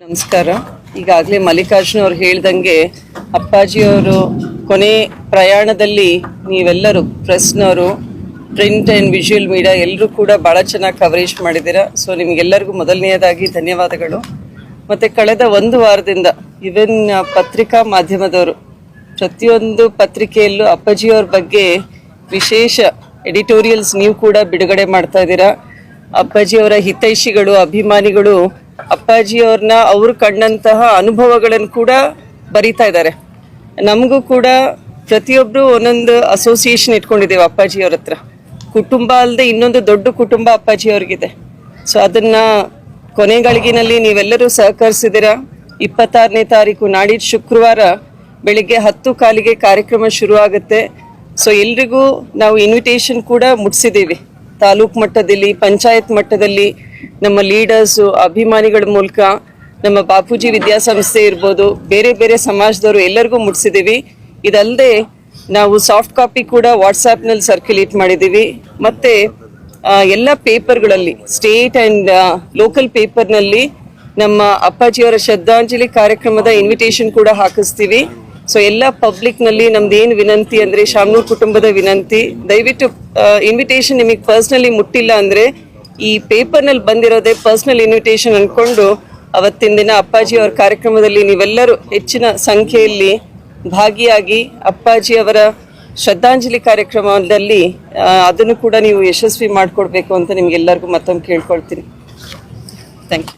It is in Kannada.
ನಮಸ್ಕಾರ. ಈಗಾಗಲೇ ಮಲ್ಲಿಕಾರ್ಜುನ ಅವ್ರು ಹೇಳ್ದಂಗೆ ಅಪ್ಪಾಜಿಯವರು ಕೊನೆ ಪ್ರಯಾಣದಲ್ಲಿ ನೀವೆಲ್ಲರೂ ಪ್ರೆಸ್ನವರು ಪ್ರಿಂಟ್ ಆ್ಯಂಡ್ ವಿಜುವಲ್ ಮೀಡಿಯಾ ಎಲ್ಲರೂ ಕೂಡ ಭಾಳ ಚೆನ್ನಾಗಿ ಕವರೇಜ್ ಮಾಡಿದ್ದೀರಾ. ಸೊ ನಿಮಗೆಲ್ಲರಿಗೂ ಮೊದಲನೆಯದಾಗಿ ಧನ್ಯವಾದಗಳು. ಮತ್ತು ಕಳೆದ ಒಂದು ವಾರದಿಂದ ಇವನ್ ಪತ್ರಿಕಾ ಮಾಧ್ಯಮದವರು ಪ್ರತಿಯೊಂದು ಪತ್ರಿಕೆಯಲ್ಲೂ ಅಪ್ಪಾಜಿಯವ್ರ ಬಗ್ಗೆ ವಿಶೇಷ ಎಡಿಟೋರಿಯಲ್ಸ್ ನೀವು ಕೂಡ ಬಿಡುಗಡೆ ಮಾಡ್ತಾ ಇದ್ದೀರಾ. ಅಪ್ಪಾಜಿಯವರ ಹಿತೈಷಿಗಳು, ಅಭಿಮಾನಿಗಳು ಅಪ್ಪಾಜಿಯವ್ರನ್ನ ಅವರು ಕಂಡಂತಹ ಅನುಭವಗಳನ್ನು ಕೂಡ ಬರಿತಾ ಇದ್ದಾರೆ. ನಮಗೂ ಕೂಡ ಪ್ರತಿಯೊಬ್ಬರು ಒಂದೊಂದು ಅಸೋಸಿಯೇಷನ್ ಇಟ್ಕೊಂಡಿದ್ದೇವೆ ಅಪ್ಪಾಜಿಯವ್ರ ಹತ್ರ. ಕುಟುಂಬ ಅಲ್ಲದೆ ಇನ್ನೊಂದು ದೊಡ್ಡ ಕುಟುಂಬ ಅಪ್ಪಾಜಿಯವ್ರಿಗಿದೆ ಸೊ ಅದನ್ನ ಕೊನೆಗಳಿಗಿನಲ್ಲಿ ನೀವೆಲ್ಲರೂ ಸಹಕರಿಸಿದಿರ ಇಪ್ಪತ್ತಾರನೇ ತಾರೀಕು ನಾಡಿದ್ದು ಶುಕ್ರವಾರ ಬೆಳಿಗ್ಗೆ ಹತ್ತು ಕಾಲಿಗೆ ಕಾರ್ಯಕ್ರಮ ಶುರು ಆಗುತ್ತೆ ಸೊ ಎಲ್ರಿಗೂ ನಾವು ಇನ್ವಿಟೇಷನ್ ಕೂಡ ಮುಟ್ಸಿದ್ದೀವಿ. ತಾಲೂಕ್ ಮಟ್ಟದಲ್ಲಿ, ಪಂಚಾಯತ್ ಮಟ್ಟದಲ್ಲಿ ನಮ್ಮ ಲೀಡರ್ಸು ಅಭಿಮಾನಿಗಳ ಮೂಲಕ ನಮ್ಮ ಬಾಪೂಜಿ ವಿದ್ಯಾಸಂಸ್ಥೆ ಇರ್ಬೋದು, ಬೇರೆ ಬೇರೆ ಸಮಾಜದವರು ಎಲ್ಲರಿಗೂ ಮುಟ್ಸಿದ್ದೀವಿ. ಇದಲ್ಲದೆ ನಾವು ಸಾಫ್ಟ್ ಕಾಪಿ ಕೂಡ ವಾಟ್ಸಾಪ್ನಲ್ಲಿ ಸರ್ಕ್ಯುಲೇಟ್ ಮಾಡಿದ್ದೀವಿ. ಮತ್ತು ಎಲ್ಲ ಪೇಪರ್ಗಳಲ್ಲಿ ಸ್ಟೇಟ್ ಆ್ಯಂಡ್ ಲೋಕಲ್ ಪೇಪರ್ನಲ್ಲಿ ನಮ್ಮ ಅಪ್ಪಾಜಿಯವರ ಶ್ರದ್ಧಾಂಜಲಿ ಕಾರ್ಯಕ್ರಮದ ಇನ್ವಿಟೇಷನ್ ಕೂಡ ಹಾಕಿಸ್ತೀವಿ. ಸೊ ಎಲ್ಲ ಪಬ್ಲಿಕ್ನಲ್ಲಿ ನಮ್ದು ಏನು ವಿನಂತಿ ಅಂದರೆ ಶಾಮ್ನೂರ್ ಕುಟುಂಬದ ವಿನಂತಿ. ದಯವಿಟ್ಟು ಇನ್ವಿಟೇಷನ್ ನಿಮಗೆ ಪರ್ಸ್ನಲಿ ಮುಟ್ಟಿಲ್ಲ ಅಂದರೆ ಈ ಪೇಪರ್ನಲ್ಲಿ ಬಂದಿರೋದೇ ಪರ್ಸ್ನಲ್ ಇನ್ವಿಟೇಷನ್ ಅಂದ್ಕೊಂಡು ಅವತ್ತಿನ ದಿನ ಅಪ್ಪಾಜಿ ಅವರ ಕಾರ್ಯಕ್ರಮದಲ್ಲಿ ನೀವೆಲ್ಲರೂ ಹೆಚ್ಚಿನ ಸಂಖ್ಯೆಯಲ್ಲಿ ಭಾಗಿಯಾಗಿ ಅಪ್ಪಾಜಿ ಅವರ ಶ್ರದ್ಧಾಂಜಲಿ ಕಾರ್ಯಕ್ರಮದಲ್ಲಿ ಅದನ್ನು ಕೂಡ ನೀವು ಯಶಸ್ವಿ ಮಾಡಿಕೊಡ್ಬೇಕು ಅಂತ ನಿಮ್ಗೆಲ್ಲರಿಗೂ ಮತ್ತೊಮ್ಮೆ ಕೇಳ್ಕೊಳ್ತೀನಿ. Thank you